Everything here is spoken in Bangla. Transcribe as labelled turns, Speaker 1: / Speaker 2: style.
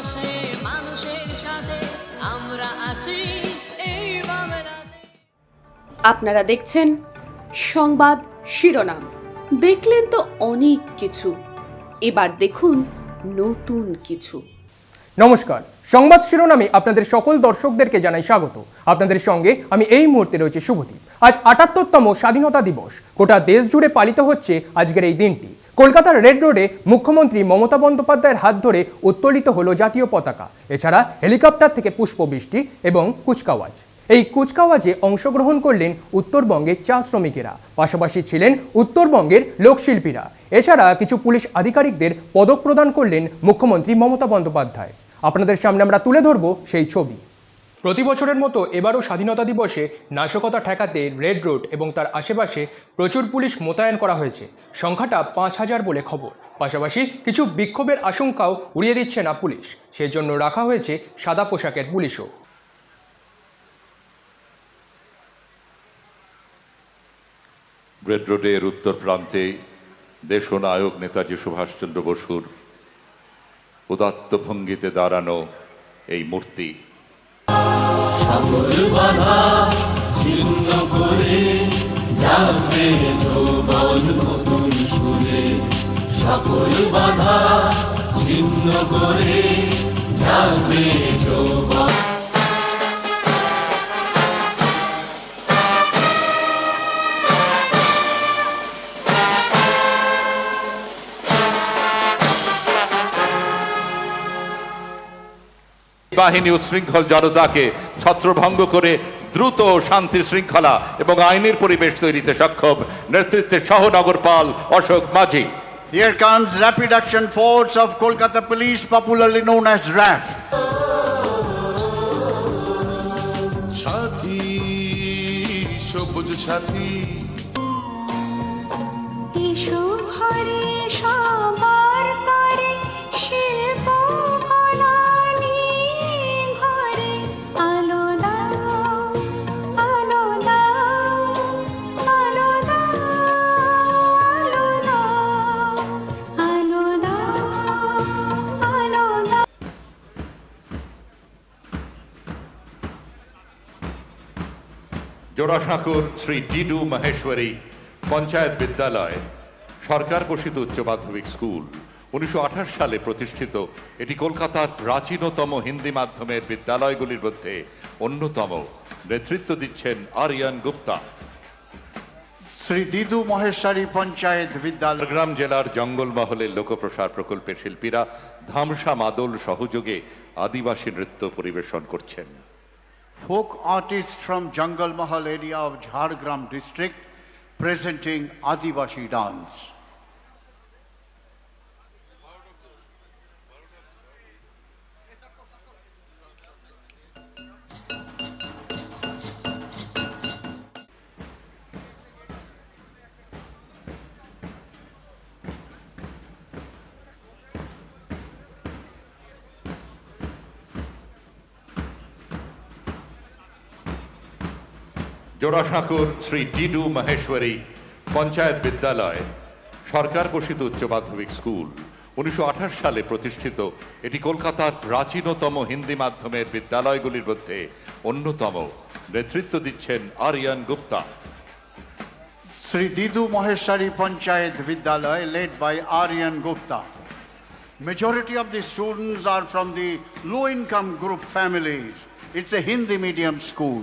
Speaker 1: পাশে মানুষের সাথে আমরা আছি। এই
Speaker 2: আপনারা দেখছেন সংবাদ শিরোনাম। দেখলেন তো অনেক কিছু। এবার দেখুন নতুন কিছু।
Speaker 3: নমস্কার। সংবাদ শিরোনামে আপনাদের সকল দর্শকদেরকে জানাই স্বাগত। আপনাদের সঙ্গে আমি এই মুহূর্তে রয়েছে শুভদীপ। আজ আটাত্তরতম স্বাধীনতা দিবস। গোটা দেশ জুড়ে পালিত হচ্ছে আজকের এই দিনটি। কলকাতার রেড রোডে মুখ্যমন্ত্রী মমতা বন্দ্যোপাধ্যায়ের হাত ধরে উত্তোলিত হলো জাতীয় পতাকা। এছাড়া হেলিকপ্টার থেকে পুষ্পবৃষ্টি এবং কুচকাওয়াজ। এই কুচকাওয়াজে অংশগ্রহণ করলেন উত্তরবঙ্গের চা শ্রমিকেরা। পাশাপাশি ছিলেন উত্তরবঙ্গের লোকশিল্পীরা। এছাড়া কিছু পুলিশ আধিকারিকদের পদক প্রদান করলেন মুখ্যমন্ত্রী মমতা বন্দ্যোপাধ্যায়। আপনাদের সামনে আমরা তুলে ধরব সেই ছবি। প্রতি বছরের মতো এবারও স্বাধীনতা দিবসে নাশকতা ঠেকাতে রেড রোড এবং তার আশেপাশে প্রচুর পুলিশ মোতায়েন করা হয়েছে। সংখ্যাটা পাঁচ হাজার বলে খবর। পাশাপাশি কিছু বিক্ষোভের আশঙ্কাও উড়িয়ে দিচ্ছে না পুলিশ। সেজন্য রাখা হয়েছে সাদা পোশাকের পুলিশও।
Speaker 4: রেড রোডের উত্তর প্রান্তে দেশনায়ক নেতাজি সুভাষচন্দ্র বসুর উদাত্ত ভঙ্গিতে দাঁড়ানো এই মূর্তি। বাহিনী উশৃঙ্খল জনতাকে ছত্রভঙ্গ করে দ্রুত শান্তির শৃঙ্খলা এবং আইনের পরিবেশ তৈরিতে সক্ষম। নেতৃত্বে সহনগরপাল অশোক মাঝি।
Speaker 5: Here comes Rapid Action Force of Kolkata Police, popularly known as RAF.
Speaker 6: সাথী সবুজ সাথী
Speaker 7: এসো ঘরে সবার
Speaker 4: জোড়াসাঁকুর শ্রী ডিডু মহেশ্বরী পঞ্চায়েত বিদ্যালয় সরকার পোষিত উচ্চ মাধ্যমিক স্কুল উনিশশো আঠাশ সালে প্রতিষ্ঠিত এটি কলকাতার প্রাচীনতম হিন্দি মাধ্যমের বিদ্যালয়গুলির মধ্যে অন্যতম। নেতৃত্ব দিচ্ছেন আরিয়ান গুপ্তা।
Speaker 5: শ্রী দিদু মহেশ্বরী পঞ্চায়েত Vidyalaya.
Speaker 4: ঝাড়গ্রাম জেলার জঙ্গলমহলের লোকপ্রসার প্রকল্পের শিল্পীরা ধামসা মাদল সহযোগে আদিবাসী নৃত্য পরিবেশন করছেন।
Speaker 5: Folk artists from Jungle Mahal area of Jhargram district presenting Adivashi dance.
Speaker 4: জোড়াসাঁকুর শ্রী টিডু মহেশ্বরী পঞ্চায়েত বিদ্যালয়, সরকার পোষিত উচ্চ মাধ্যমিক স্কুল, উনিশশো আঠাশ সালে প্রতিষ্ঠিত এটি কলকাতার প্রাচীনতম হিন্দি মাধ্যমের বিদ্যালয়গুলির মধ্যে অন্যতম। নেতৃত্ব দিচ্ছেন Aryan Gupta.
Speaker 5: Shri Didu Maheshwari Panchayat Vidyalaya led by Aryan Gupta. Majority of the students are from the low income group families it's a Hindi medium school